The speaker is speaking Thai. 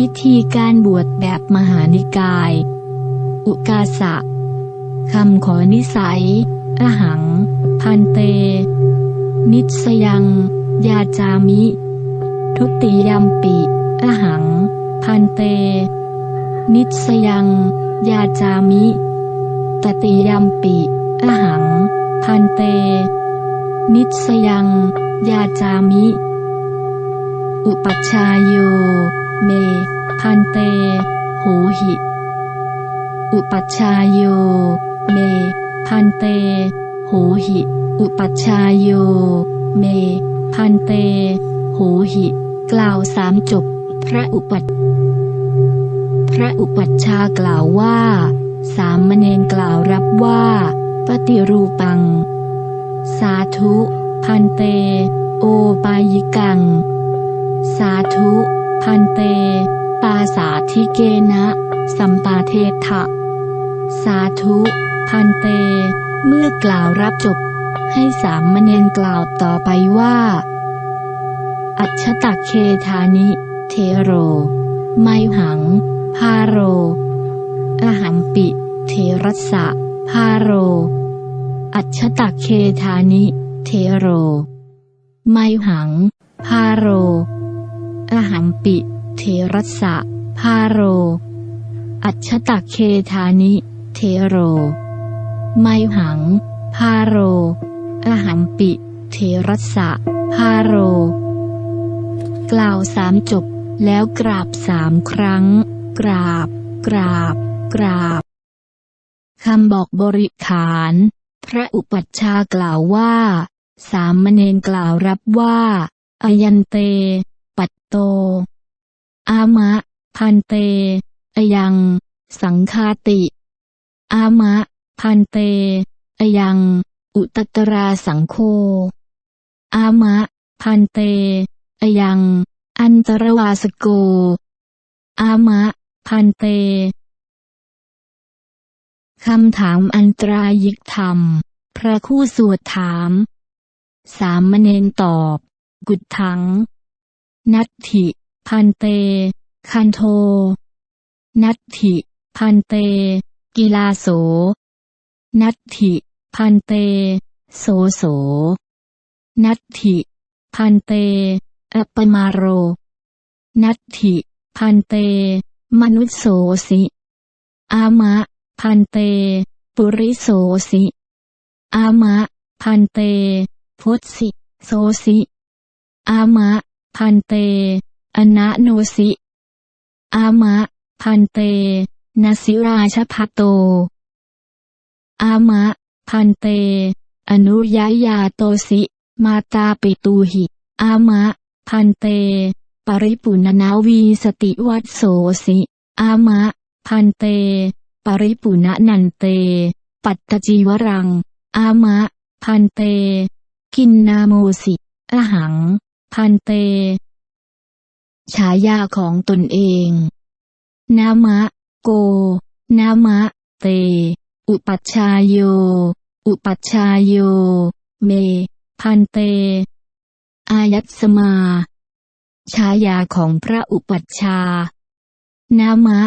พิธีการบวชแบบมหานิกาย อุกาสะคำขอนิสัย อหัง พันเต นิสยัง ยาจามิ ทุติยมปิ อหัง พันเต นิสยัง ยาจามิ ตติยมปิ อหัง พันเต นิสยัง ยาจามิ อุปัชฌายโย เม พันเต โหหิ อุปัชฌายโย เม พันเต โหหิ อุปัชฌายโย เม พันเต โหหิ กล่าวสามจบ พระอุปัชพระอุปัชฌาย์กล่าวว่า สามมเณรกล่าวรับว่า ปฏิรูปัง สาธุ พันเต โอปายิกัง สาธุ พันเต ปาสาธิเกนะ สัมปาเทถะสาธุ พันเต เมื่อกล่าวรับจบ ให้สามมเณรกล่าวต่อไปว่า อัจฉตักเคธานิ เทโร ไมหัง พาโร อหัมปิ เทรัสสะ พาโร อัจฉตักเคธานิ เทโร ไมหัง พาโร หัมปิ เทรัสสะพาโร อัจฉตักเคธานิ เทโร ไมหัง พาโร อหัมปิ เทรัสสะพาโร กล่าวสามจบ แล้วกราบสามครั้ง กราบ กราบ กราบคำบอกบริขาร พระอุปัชฌากล่าวว่า สามมเณรกล่าวรับว่าอายันเต โต อามะ พันเต อยัง สังคาติ อามะ พันเต อยัง อุตตราสังโฆอามะ พันเต อยัง อันตรวาสโก อามะ พันเต คำถามอันตรายิกธรรม พระคู่สวดถาม สามมเณรตอบ กุดทัง นัตถิ พันเต คันโท นัตถิ พันเตกิลาโส นัตถิ พันเต โสโส นัตถิ พันเตอัปปมาโร นัตถิ พันเต มนุสโสสิ อามะ พันเต ปุริโสสิ อามะ พันเต พุทสิโสสิ อามะ พันเต อนะโนสิ อามะ พันเตนสิราชพัตโต อามะ พันเต อนุยายาโตสิ มาตาปิตูหิ อามะ พันเต ปริปุณนาวีสติวัตโสสิ อามะ พันเต ปริปุณนันเต ปัตตจีวรัง อามะ พันเต กินนาโมสิ อหัง พันเต ฉายาของตนเอง นามะ โก นามะ เต อุปัชฌายโย อุปัชฌายโย เม พันเต อายัตสมา ฉายาของพระอุปัชฌานามะ